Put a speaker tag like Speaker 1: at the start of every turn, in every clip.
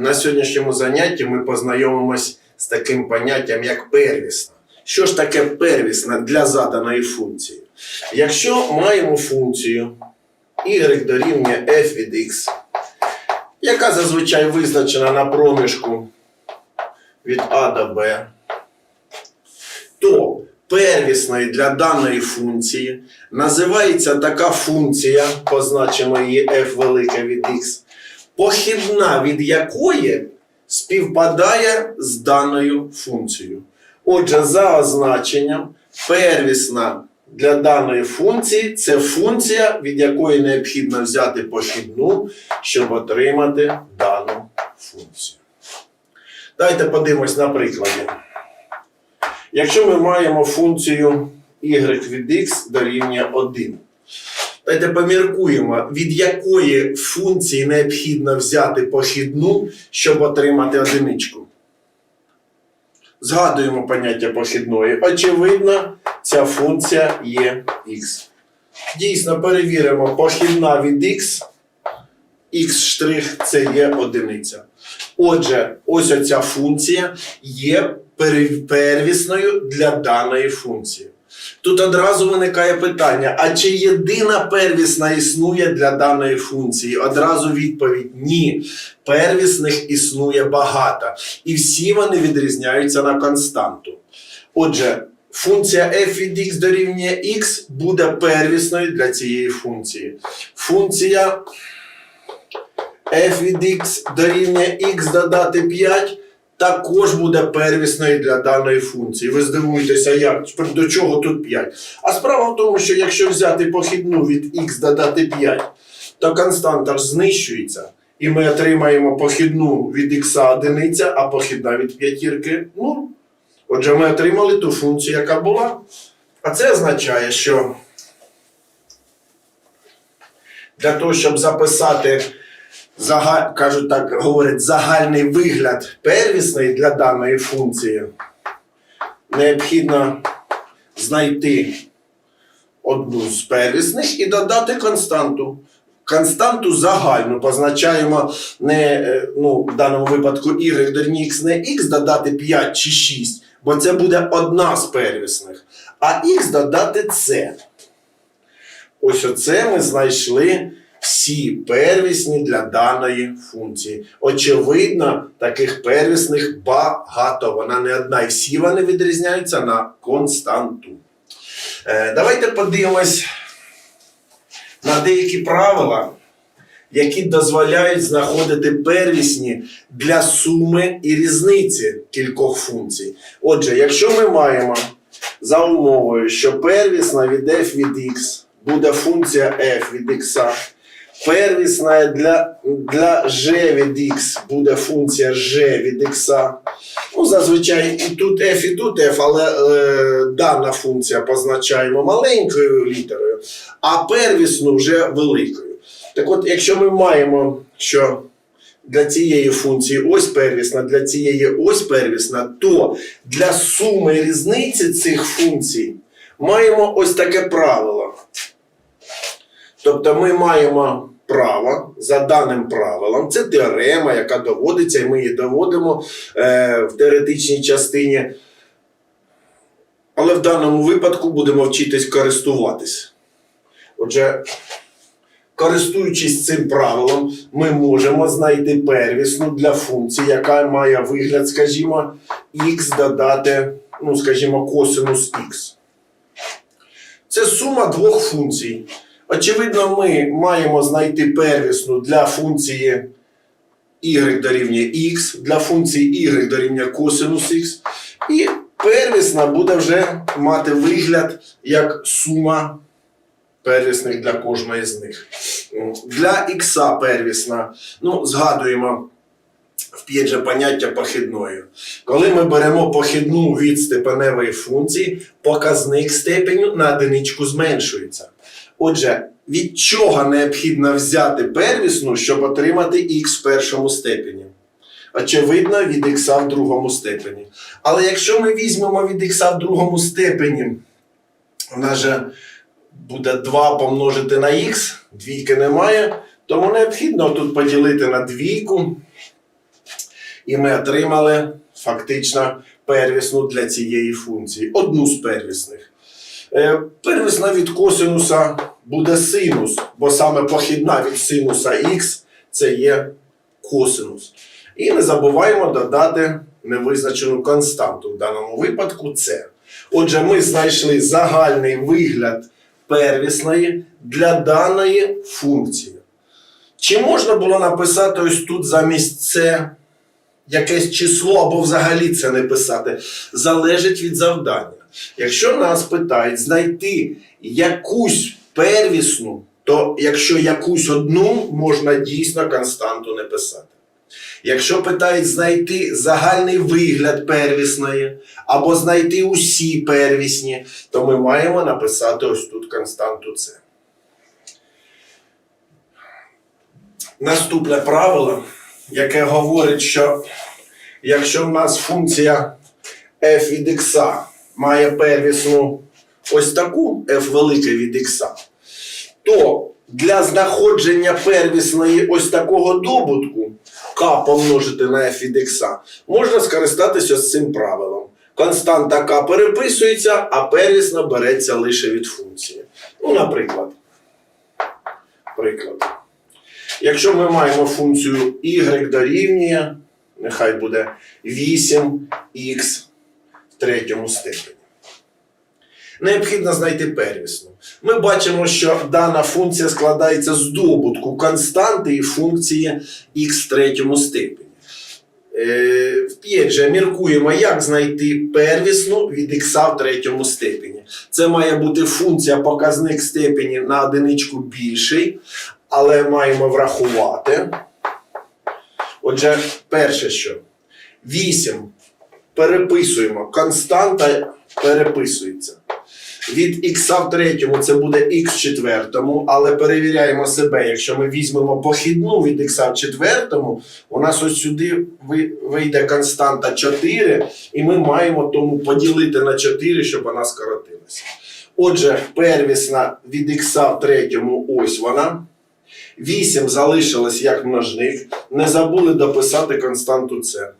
Speaker 1: на сьогоднішньому занятті ми познайомимось з таким поняттям, як первісна. Що ж таке первісна для заданої функції? Якщо маємо функцію y дорівнює f від x, яка зазвичай визначена на проміжку від А до Б, то первісною для даної функції називається така функція, позначимо її f велике від x, похідна від якої співпадає з даною функцією. Отже, за означенням, первісна для даної функції це функція, від якої необхідно взяти похідну, щоб отримати дану функцію. Давайте подивимось на прикладі. Якщо ми маємо функцію y від x дорівнює 1, давайте поміркуємо, від якої функції необхідно взяти похідну, щоб отримати одиничку. Згадуємо поняття похідної. Очевидно, ця функція є x. Дійсно, перевіримо, похідна від x, x' це є одиниця. Отже, ось оця функція є первісною для даної функції. Тут одразу виникає питання: а чи єдина первісна існує для даної функції? Одразу відповідь ні. Первісних існує багато. І всі вони відрізняються на константу. Отже, функція f від x дорівнює x буде первісною для цієї функції. Функція f від x дорівнює x додати 5 також буде первісною для даної функції. Ви здивуєтеся, як до чого тут 5. А справа в тому, що якщо взяти похідну від x додати 5, то константа ж знищується. І ми отримаємо похідну від x одиниця, а похідна від п'ятірки 0. Отже, ми отримали ту функцію, яка була. А це означає, що для того, щоб записати зага... кажуть так, говорять, загальний вигляд первісний для даної функції, необхідно знайти одну з первісних і додати константу. Константу загальну позначаємо не, е, ну, в даному випадку y дорівнює x не x додати 5 чи 6, бо це буде одна з первісних, а x додати c. Ось оце ми знайшли всі первісні для даної функції. Очевидно, таких первісних багато. Вона не одна, і всі вони відрізняються на константу. Е, давайте подивимось на деякі правила, які дозволяють знаходити первісні для суми і різниці кількох функцій. Отже, якщо ми маємо за умовою, що первісна від f від x буде функція f від x, первісна для, для g від x буде функція g від x. Ну, зазвичай і тут f, і тут f, але е, дана функція позначаємо маленькою літерою, а первісну вже великою. Так от, якщо ми маємо, що для цієї функції ось первісна, для цієї ось первісна, то для суми різниці цих функцій маємо ось таке правило. Тобто ми маємо право за даним правилом. Це теорема, яка доводиться, і ми її доводимо е, в теоретичній частині. Але в даному випадку будемо вчитись користуватись. Отже, користуючись цим правилом, ми можемо знайти первісну для функції, яка має вигляд, скажімо, х додати, ну, скажімо, косинус х. Це сума двох функцій. Очевидно, ми маємо знайти первісну для функції y дорівнює x, для функції y дорівнює косинус х. І первісна буде вже мати вигляд як сума первісних для кожної з них. Для х первісна, ну, згадуємо вп'ять же поняття похідною. Коли ми беремо похідну від степеневої функції, показник степеню на одиничку зменшується. Отже, від чого необхідно взяти первісну, щоб отримати х в першому степені? Очевидно, від х в другому степені. Але якщо ми візьмемо від х в другому степені, у нас же буде 2 помножити на х, двійки немає, тому необхідно тут поділити на двійку. І ми отримали фактично первісну для цієї функції, одну з первісних. Е, Первісна від косинуса буде синус, бо саме похідна від синуса х це є косинус. І не забуваємо додати невизначену константу, в даному випадку це. Отже, ми знайшли загальний вигляд первісної для даної функції. Чи можна було написати ось тут замість це якесь число або взагалі це не писати? Залежить від завдання. Якщо нас питають знайти якусь первісну, то якщо якусь одну, можна дійсно константу не писати. Якщо питають знайти загальний вигляд первісної або знайти усі первісні, то ми маємо написати ось тут константу С. Наступне правило, яке говорить, що якщо в нас функція f від x має первісну ось таку f велике від x, то для знаходження первісної ось такого добутку k помножити на f від x можна скористатися з цим правилом. Константа k переписується, а первісна береться лише від функції. Ну, наприклад. Приклад. Якщо ми маємо функцію y дорівнює, нехай буде 8х в третьому степені. Необхідно знайти первісну. Ми бачимо, що дана функція складається з добутку константи і функції х третьому степені. Е, Вп'ять же міркуємо, як знайти первісну від х в третьому степені. Це має бути функція показник степені на одиничку більший, але маємо врахувати. Отже, перше що? 8 переписуємо. Константа переписується. Від х в третьому це буде х в четвертому, але перевіряємо себе. Якщо ми візьмемо похідну від х в четвертому, у нас ось сюди вийде константа 4, і ми маємо тому поділити на 4, щоб вона скоротилася. Отже, первісна від х в третьому, ось вона. 8 залишилось як множник. Не забули дописати константу С.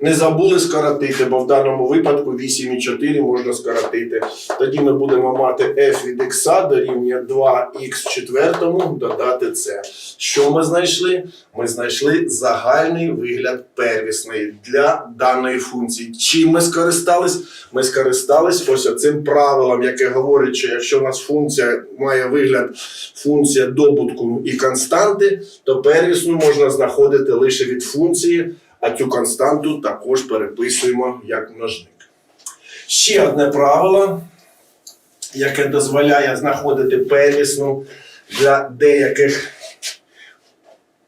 Speaker 1: Не забули скоротити, бо в даному випадку 8-4 можна скоротити. Тоді ми будемо мати f від x дорівнює 2х в четвертому додати це. Що ми знайшли? Ми знайшли загальний вигляд первісної для даної функції. Чим ми скористались? Ми скористались ось цим правилом, яке говорить, що якщо у нас функція має вигляд функція добутку і константи, то первісну можна знаходити лише від функції, а цю константу також переписуємо як множник. Ще одне правило, яке дозволяє знаходити первісну для деяких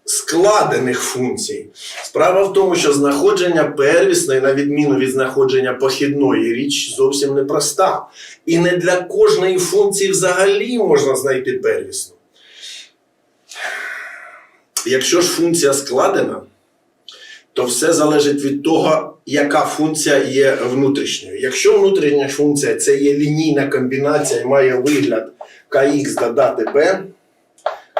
Speaker 1: складених функцій. Справа в тому, що знаходження первісної, на відміну від знаходження похідної, річ зовсім непроста. І не для кожної функції взагалі можна знайти первісну. Якщо ж функція складена, то все залежить від того, яка функція є внутрішньою. Якщо внутрішня функція це є лінійна комбінація і має вигляд kx додати b,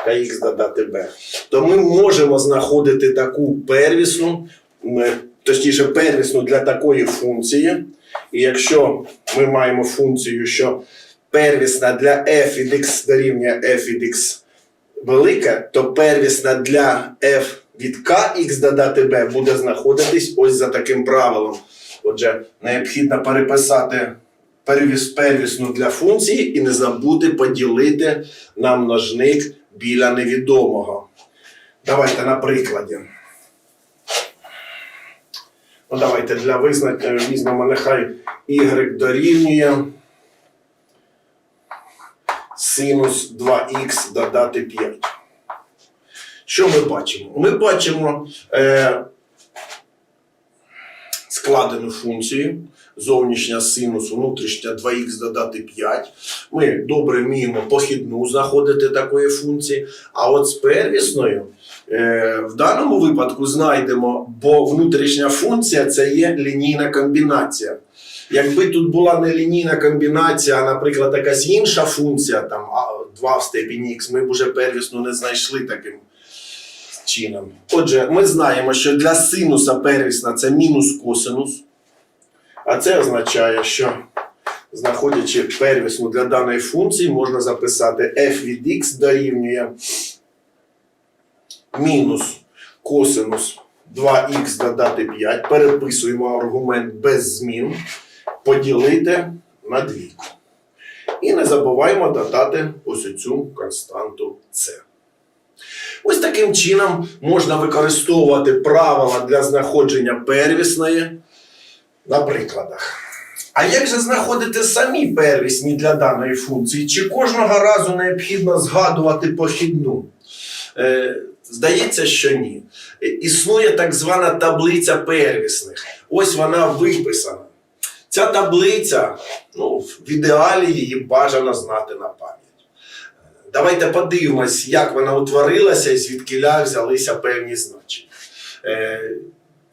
Speaker 1: kx додати b, то ми можемо знаходити таку первісну, точніше первісну для такої функції. І якщо ми маємо функцію, що первісна для f від x дорівнює f від x велика, то первісна для f від kx додати b буде знаходитись ось за таким правилом. Отже, необхідно переписати первіс, первісну для функції і не забути поділити на множник біля невідомого. Давайте на прикладі. Ну, давайте для визначення візьмемо нехай y дорівнює синус 2х додати 5. Що ми бачимо? Ми бачимо е, складену функцію, зовнішня синус, внутрішня 2х додати 5. Ми добре вміємо похідну знаходити такої функції. А от з первісною е, в даному випадку знайдемо, бо внутрішня функція це є лінійна комбінація. Якби тут була не лінійна комбінація, а, наприклад, якась інша функція, там 2 в степені х, ми б уже первісну не знайшли таким чином. Отже, ми знаємо, що для синуса первісна це мінус косинус. А це означає, що знаходячи первісну для даної функції, можна записати f від x дорівнює мінус косинус 2х додати 5. Переписуємо аргумент без змін, поділити на двійку. І не забуваємо додати ось цю константу c. Ось таким чином можна використовувати правила для знаходження первісної на прикладах. А як же знаходити самі первісні для даної функції? Чи кожного разу необхідно згадувати похідну? Е, здається, що ні. Існує так звана таблиця первісних. Ось вона виписана. Ця таблиця, ну, в ідеалі її бажано знати на пам'ять. Давайте подивимось, як вона утворилася і звідкиля взялися певні значення. Е,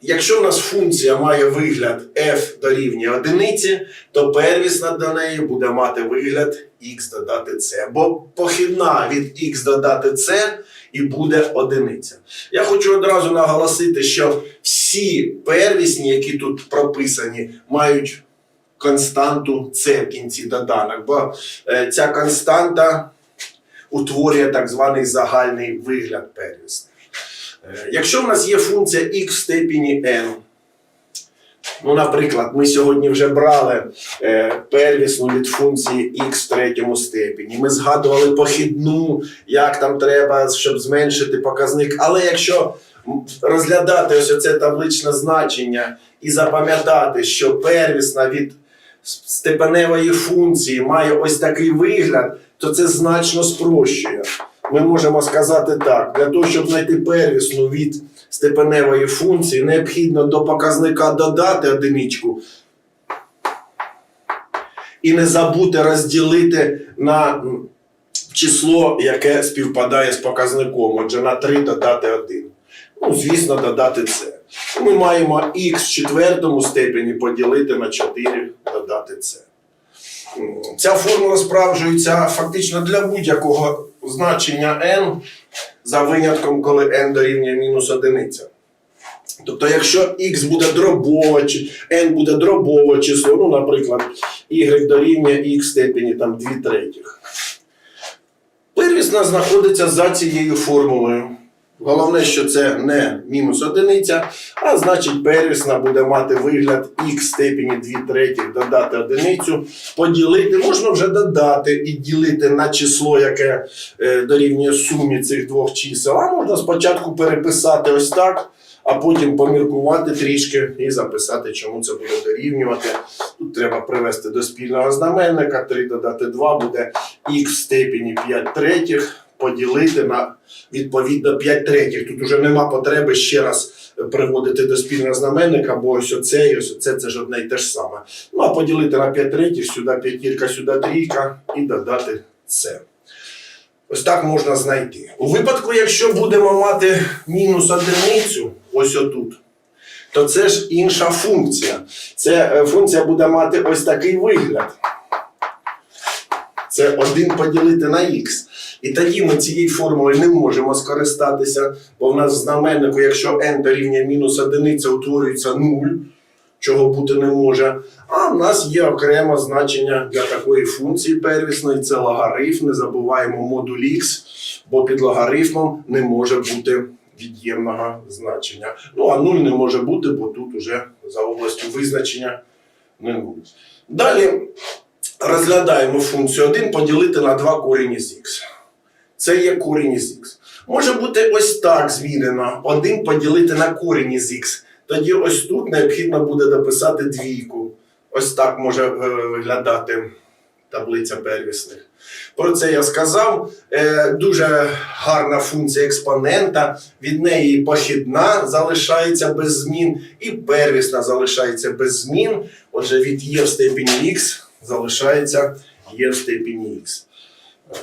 Speaker 1: якщо в нас функція має вигляд f дорівнює одиниці, то первісна до неї буде мати вигляд x додати c. Бо похідна від x додати c і буде одиниця. Я хочу одразу наголосити, що всі первісні, які тут прописані, мають константу c в кінці доданок, бо е, ця константа утворює так званий загальний вигляд первісних. Е, Якщо в нас є функція x в степені n, ну, наприклад, ми сьогодні вже брали е, первісну від функції x в третьому степені. Ми згадували похідну, як там треба, щоб зменшити показник. Але якщо розглядати ось це табличне значення і запам'ятати, що первісна від степеневої функції має ось такий вигляд, то це значно спрощує. Ми можемо сказати так: для того, щоб знайти первісну від степеневої функції, необхідно до показника додати одиничку і не забути розділити на число, яке співпадає з показником. Отже, на 3 додати 1. Ну, звісно, додати це. Ми маємо х в четвертому степені поділити на 4 додати це. Ця формула справджується фактично для будь-якого значення n за винятком, коли n дорівнює мінус одиниця. Тобто, якщо x буде дробове, n буде дробове число, ну, наприклад, y дорівнює x степені там 2 третіх. Первісна знаходиться за цією формулою. Головне, що це не мінус одиниця, а значить первісна буде мати вигляд х степені 2 третіх додати одиницю, поділити, можна вже додати і ділити на число, яке е, дорівнює сумі цих двох чисел. А можна спочатку переписати ось так, а потім поміркувати трішки і записати, чому це буде дорівнювати. Тут треба привести до спільного знаменника. 3 додати 2 буде х в степені 5 третіх поділити на відповідно 5 третіх. Тут вже нема потреби ще раз приводити до спільного знаменника, бо ось оце і ось оце це ж одне й те ж саме. Ну а поділити на 5 третіх, сюди п'ятірка, сюди трійка і додати це. Ось так можна знайти. У випадку, якщо будемо мати мінус одиницю, ось отут, то це ж інша функція. Це е, функція буде мати ось такий вигляд. Це 1 поділити на х. І тоді ми цією формулою не можемо скористатися, бо в нас в знаменнику, якщо n дорівнює мінус одиниця, утворюється 0, чого бути не може. А в нас є окреме значення для такої функції первісної, це логарифм. Не забуваємо модуль х, бо під логарифмом не може бути від'ємного значення. Ну а 0 не може бути, бо тут уже за областю визначення не 0. Далі розглядаємо функцію 1 поділити на 2 корінь із х. Це є корінь із х. Може бути ось так змінено. 1 поділити на корінь із х. Тоді ось тут необхідно буде дописати двійку. Ось так може е, виглядати таблиця первісних. Про це я сказав. Е, дуже гарна функція експонента. Від неї похідна залишається без змін, і первісна залишається без змін. Отже, від є в степені х залишається є в степені х. Е,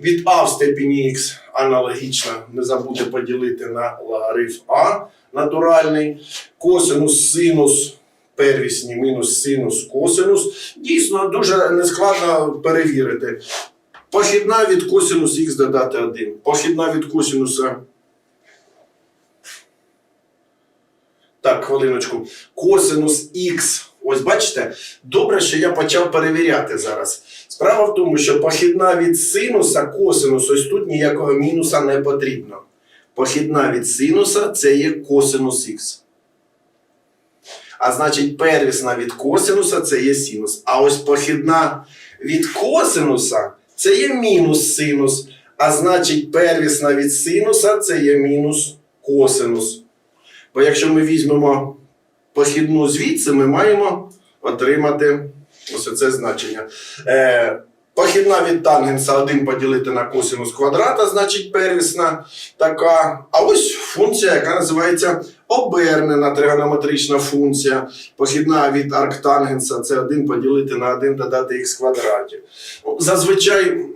Speaker 1: від а в степені х аналогічно не забудьте поділити на логарифм а натуральний, косинус, синус, первісні мінус синус, косинус. Дійсно, дуже нескладно перевірити. Похідна від косинус х додати 1. Похідна від косинуса Так, хвилиночку. Косинус х. Ось бачите, добре, що я почав перевіряти зараз. Справа в тому, що похідна від синуса косинус, ось тут ніякого мінуса не потрібно. Похідна від синуса це є косинус х. А значить, первісна від косинуса це є синус. А ось похідна від косинуса це є мінус синус. А значить, первісна від синуса це є мінус косинус. Бо якщо ми візьмемо похідну звідси, ми маємо отримати ось це значення. Е, похідна від тангенса 1 поділити на косинус квадрата, значить первісна така. А ось функція, яка називається обернена тригонометрична функція. Похідна від арктангенса це 1 поділити на 1 додати х квадраті. Зазвичай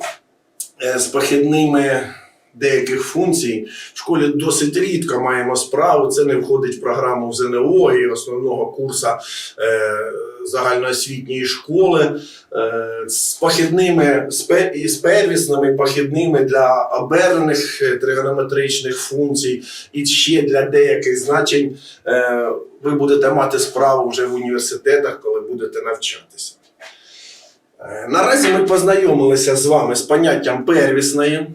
Speaker 1: е, з похідними деяких функцій в школі досить рідко маємо справу. Це не входить в програму ЗНО і основного курсу е, загальноосвітньої школи. Е, з похідними і з первісними похідними для обернених е, тригонометричних функцій і ще для деяких значень е, ви будете мати справу вже в університетах, коли будете навчатися. Е, Наразі ми познайомилися з вами з поняттям первісної.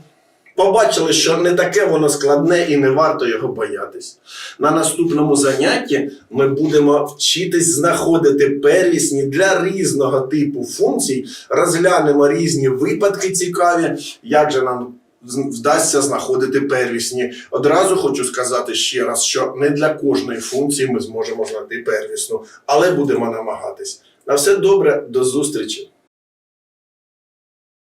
Speaker 1: Побачили, що не таке воно складне і не варто його боятись. На наступному занятті ми будемо вчитись знаходити первісні для різного типу функцій, розглянемо різні випадки цікаві, як же нам вдасться знаходити первісні. Одразу хочу сказати ще раз, що не для кожної функції ми зможемо знайти первісну, але будемо намагатись. На все добре, до зустрічі!